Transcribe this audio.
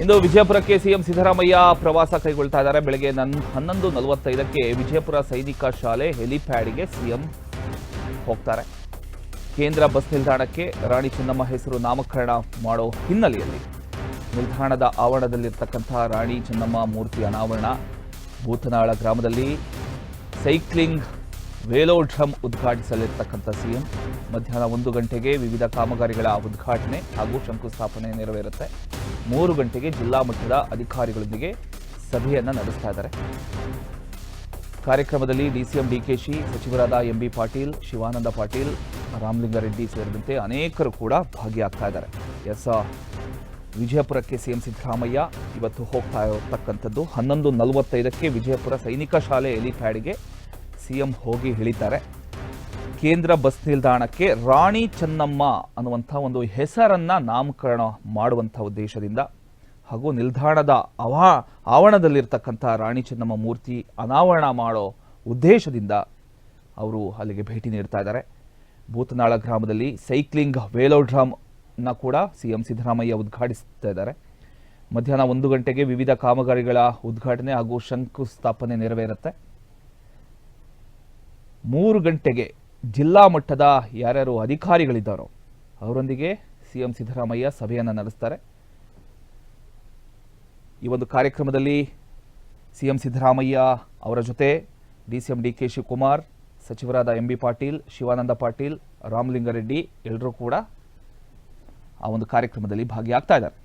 ಇಂದು ವಿಜಯಪುರಕ್ಕೆ CM Siddaramaiah ಪ್ರವಾಸ ಕೈಗೊಳ್ತಾ ಇದ್ದಾರೆ. ಬೆಳಗ್ಗೆ ನನ್ ಹನ್ನೊಂದು ನಲವತ್ತೈದಕ್ಕೆ ವಿಜಯಪುರ ಸೈನಿಕ ಶಾಲೆ ಹೆಲಿಪ್ಯಾಡ್ಗೆ ಸಿಎಂ ಹೋಗ್ತಾರೆ. ಕೇಂದ್ರ ಬಸ್ ನಿಲ್ದಾಣಕ್ಕೆ ರಾಣಿ ಚೆನ್ನಮ್ಮ ಹೆಸರು ನಾಮಕರಣ ಮಾಡೋ ಹಿನ್ನೆಲೆಯಲ್ಲಿ ನಿಲ್ದಾಣದ ಆವರಣದಲ್ಲಿರ್ತಕ್ಕಂಥ ರಾಣಿ ಚೆನ್ನಮ್ಮ ಮೂರ್ತಿ ಅನಾವರಣ. ಭೂತನಾಳ ಗ್ರಾಮದಲ್ಲಿ ಸೈಕ್ಲಿಂಗ್ ವೇಲೋಡ್ರಮ್ ಉದ್ಘಾಟಿಸಲಿರ್ತಕ್ಕಂಥ ಸಿಎಂ. ಮಧ್ಯಾಹ್ನ ಒಂದು ಗಂಟೆಗೆ ವಿವಿಧ ಕಾಮಗಾರಿಗಳ ಉದ್ಘಾಟನೆ ಹಾಗೂ ಶಂಕುಸ್ಥಾಪನೆ ನೆರವೇರುತ್ತೆ. ಮೂರು ಗಂಟೆಗೆ ಜಿಲ್ಲಾ ಮಟ್ಟದ ಅಧಿಕಾರಿಗಳೊಂದಿಗೆ ಸಭೆಯನ್ನು ನಡೆಸ್ತಾ ಇದ್ದಾರೆ. ಕಾರ್ಯಕ್ರಮದಲ್ಲಿ ಡಿಸಿಎಂ ಡಿಕೆಶಿ ಸಚಿವರಾದ ಎಂಬಿ ಪಾಟೀಲ್, ಶಿವಾನಂದ ಪಾಟೀಲ್, ರಾಮಲಿಂಗಾರೆಡ್ಡಿ ಸೇರಿದಂತೆ ಅನೇಕರು ಕೂಡ ಭಾಗಿಯಾಗ್ತಾ ಇದ್ದಾರೆ. ಎಸ್ ವಿಜಯಪುರಕ್ಕೆ ಸಿಎಂ ಸಿದ್ದರಾಮಯ್ಯ ಇವತ್ತು ಹೋಗ್ತಾ ಇರತಕ್ಕಂಥದ್ದು. ಹನ್ನೊಂದು ನಲವತ್ತೈದಕ್ಕೆ ವಿಜಯಪುರ ಸೈನಿಕ ಶಾಲೆ ಎಲಿಪ್ಯಾಡ್ಗೆ ಸಿಎಂ ಹೋಗಿ ಇಳಿತಾರೆ. ಕೇಂದ್ರ ಬಸ್ ನಿಲ್ದಾಣಕ್ಕೆ ರಾಣಿ ಚೆನ್ನಮ್ಮ ಅನ್ನುವಂಥ ಒಂದು ಹೆಸರನ್ನ ನಾಮಕರಣ ಮಾಡುವಂಥ ಉದ್ದೇಶದಿಂದ ಹಾಗೂ ನಿಲ್ದಾಣದ ಅವಾ ಆವರಣದಲ್ಲಿರ್ತಕ್ಕಂಥ ರಾಣಿ ಚೆನ್ನಮ್ಮ ಮೂರ್ತಿ ಅನಾವರಣ ಮಾಡೋ ಉದ್ದೇಶದಿಂದ ಅವರು ಅಲ್ಲಿಗೆ ಭೇಟಿ ನೀಡ್ತಾ ಇದ್ದಾರೆ. ಭೂತನಾಳ ಗ್ರಾಮದಲ್ಲಿ ಸೈಕ್ಲಿಂಗ್ ವೇಲೋಡ್ರಾಮ್ನ ಕೂಡ ಸಿ ಎಂ ಸಿದ್ದರಾಮಯ್ಯ ಉದ್ಘಾಟಿಸ್ತಾ ಇದ್ದಾರೆ. ಮಧ್ಯಾಹ್ನ ಒಂದು ಗಂಟೆಗೆ ವಿವಿಧ ಕಾಮಗಾರಿಗಳ ಉದ್ಘಾಟನೆ ಹಾಗೂ ಶಂಕುಸ್ಥಾಪನೆ ನೆರವೇರುತ್ತೆ. ಮೂರು ಗಂಟೆಗೆ ಜಿಲ್ಲಾ ಮಟ್ಟದ ಯಾರ್ಯಾರು ಅಧಿಕಾರಿಗಳಿದ್ದಾರೋ ಅವರೊಂದಿಗೆ ಸಿ ಎಂ ಸಿದ್ದರಾಮಯ್ಯ ಸಭೆಯನ್ನು ನಡೆಸ್ತಾರೆ. ಈ ಒಂದು ಕಾರ್ಯಕ್ರಮದಲ್ಲಿ ಸಿ ಎಂ ಸಿದ್ದರಾಮಯ್ಯ ಅವರ ಜೊತೆ D C M D K Shivakumar, ಸಚಿವರಾದ ಎಂ ಬಿ ಪಾಟೀಲ್, ಶಿವಾನಂದ ಪಾಟೀಲ್, ರಾಮಲಿಂಗಾರೆಡ್ಡಿ ಎಲ್ಲರೂ ಕೂಡ ಆ ಒಂದು ಕಾರ್ಯಕ್ರಮದಲ್ಲಿ ಭಾಗಿಯಾಗ್ತಾ ಇದ್ದಾರೆ.